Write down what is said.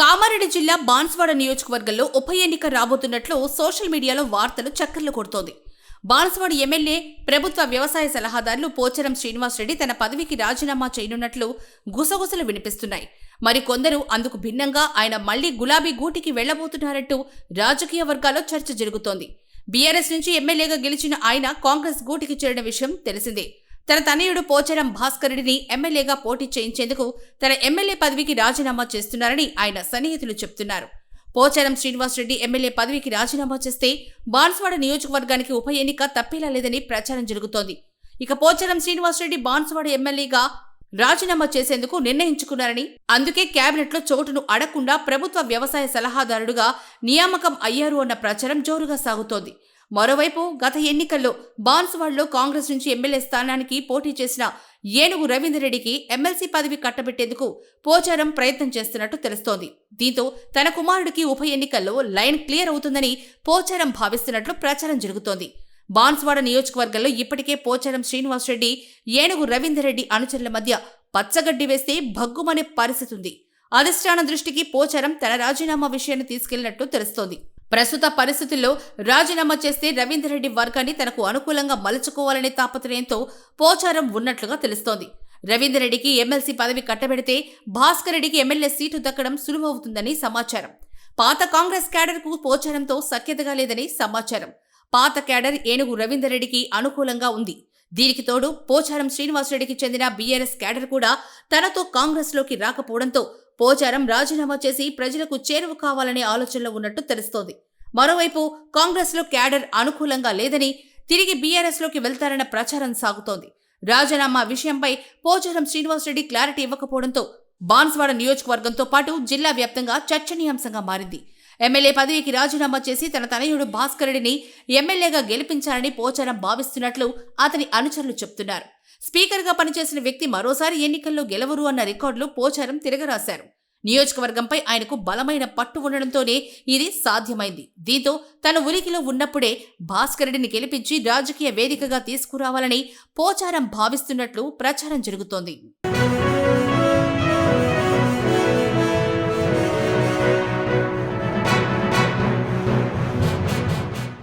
కామారెడ్డి జిల్లా బాన్స్వాడ నియోజకవర్గంలో ఉప ఎన్నిక రాబోతున్నట్లు సోషల్ మీడియాలో వార్తలు చక్కర్లు కొడుతోంది. బాన్స్వాడ ఎమ్మెల్యే ప్రభుత్వ వ్యవసాయ సలహాదారులు పోచారం శ్రీనివాసరెడ్డి తన పదవికి రాజీనామా చేయనున్నట్లు గుసగుసలు వినిపిస్తున్నాయి. మరి కొందరు అందుకు భిన్నంగా ఆయన మళ్ళీ గులాబీ గూటికి వెళ్ళబోతున్నారంటూ రాజకీయ వర్గాల్లో చర్చ జరుగుతోంది. బీఆర్ఎస్ నుంచి ఎమ్మెల్యేగా గెలిచిన ఆయన కాంగ్రెస్ గూటికి చేరిన విషయం తెలిసిందే. తన తనయుడు పోచారం భాస్కరుడిని ఎమ్మెల్యేగా పోటీ చేయించేందుకు తన ఎమ్మెల్యే పదవికి రాజీనామా చేస్తున్నారని ఆయన సన్నిహితులు చెబుతున్నారు పోచారం శ్రీనివాసరెడ్డి ఎమ్మెల్యే పదవికి రాజీనామా చేస్తే బాన్స్వాడ నియోజకవర్గానికి ఉప ఎన్నిక తప్పేలా లేదని ప్రచారం జరుగుతోంది. ఇక పోచారం శ్రీనివాసరెడ్డి బాన్స్వాడ ఎమ్మెల్యేగా రాజీనామా చేసేందుకు నిర్ణయించుకున్నారని అందుకే కేబినెట్లో చోటును అడగకుండా ప్రభుత్వ వ్యవసాయ సలహాదారుడుగా నియామకం అయ్యారు అన్న ప్రచారం జోరుగా సాగుతోంది. మరోవైపు గత ఎన్నికల్లో బాన్సువాడలో కాంగ్రెస్ నుంచి ఎమ్మెల్యే స్థానానికి పోటీ చేసిన ఏనుగు రవీందర్ రెడ్డికి ఎమ్మెల్సీ పదవి కట్టబెట్టేందుకు పోచారం ప్రయత్నం చేస్తున్నట్టు తెలుస్తోంది. దీంతో తన కుమారుడికి ఉప ఎన్నికల్లో లైన్ క్లియర్ అవుతుందని పోచారం భావిస్తున్నట్లు ప్రచారం జరుగుతోంది. బాన్స్వాడ నియోజకవర్గంలో ఇప్పటికే పోచారం శ్రీనివాసరెడ్డి ఏనుగు రవీందర్ రెడ్డి అనుచరుల మధ్య పచ్చగడ్డి వేస్తే భగ్గుమనే పరిస్థితి ఉంది అధిష్టానం దృష్టికి పోచారం తన రాజీనామా విషయాన్ని తీసుకెళ్ళినట్లు తెలుస్తోంది. ప్రస్తుత పరిస్థితుల్లో రాజీనామా చేస్తే రవీందర్రెడ్డి వర్గాన్ని తనకు అనుకూలంగా మలుచుకోవాలనే తాపత్రయంతో పోచారం ఉన్నట్లుగా తెలుస్తోంది. రవీందర్రెడ్డికి ఎమ్మెల్సీ పదవి కట్టబెడితే భాస్కర్ రెడ్డికి ఎమ్మెల్యే సీటు దక్కడం సులువవుతుందని సమాచారం. పాత కాంగ్రెస్ క్యాడర్కు పోచారంతో సఖ్యతగా లేదని సమాచారం. పాత క్యాడర్ ఏనుగు రవీందర్రెడ్డికి అనుకూలంగా ఉంది. దీనికి తోడు పోచారం శ్రీనివాసరెడ్డికి చెందిన బీఆర్ఎస్ క్యాడర్ కూడా తనతో కాంగ్రెస్లోకి రాకపోవడంతో పోచారం రాజీనామా చేసి ప్రజలకు చేరువ కావాలనే ఆలోచనలో ఉన్నట్టు తెలుస్తోంది. మరోవైపు కాంగ్రెస్లో క్యాడర్ అనుకూలంగా లేదని తిరిగి బీఆర్ఎస్లోకి వెళ్తారన్న ప్రచారం సాగుతోంది. రాజీనామా విషయంపై పోచారం శ్రీనివాసరెడ్డి క్లారిటీ ఇవ్వకపోవడంతో బాన్స్వాడ నియోజకవర్గంతో పాటు జిల్లా వ్యాప్తంగా చర్చనీయాంశంగా మారింది. ఎమ్మెల్యే పదవికి రాజీనామా చేసి తన తనయుడు భాస్కర్ రెడ్డిని ఎమ్మెల్యేగా గెలిపించాలని పోచారం భావిస్తున్నట్లు అతని అనుచరులు చెబుతున్నారు స్పీకర్గా పనిచేసిన వ్యక్తి మరోసారి ఎన్నికల్లో గెలవరు అన్న రికార్డులు పోచారం తిరగరాశారు. నియోజకవర్గంపై ఆయనకు బలమైన పట్టు ఉండడంతోనే ఇది సాధ్యమైంది. దీంతో తన ఉనికిలో ఉన్నప్పుడే భాస్కర్ రెడ్డిని గెలిపించి రాజకీయ వేదికగా తీసుకురావాలని పోచారం భావిస్తున్నట్లు ప్రచారం జరుగుతోంది.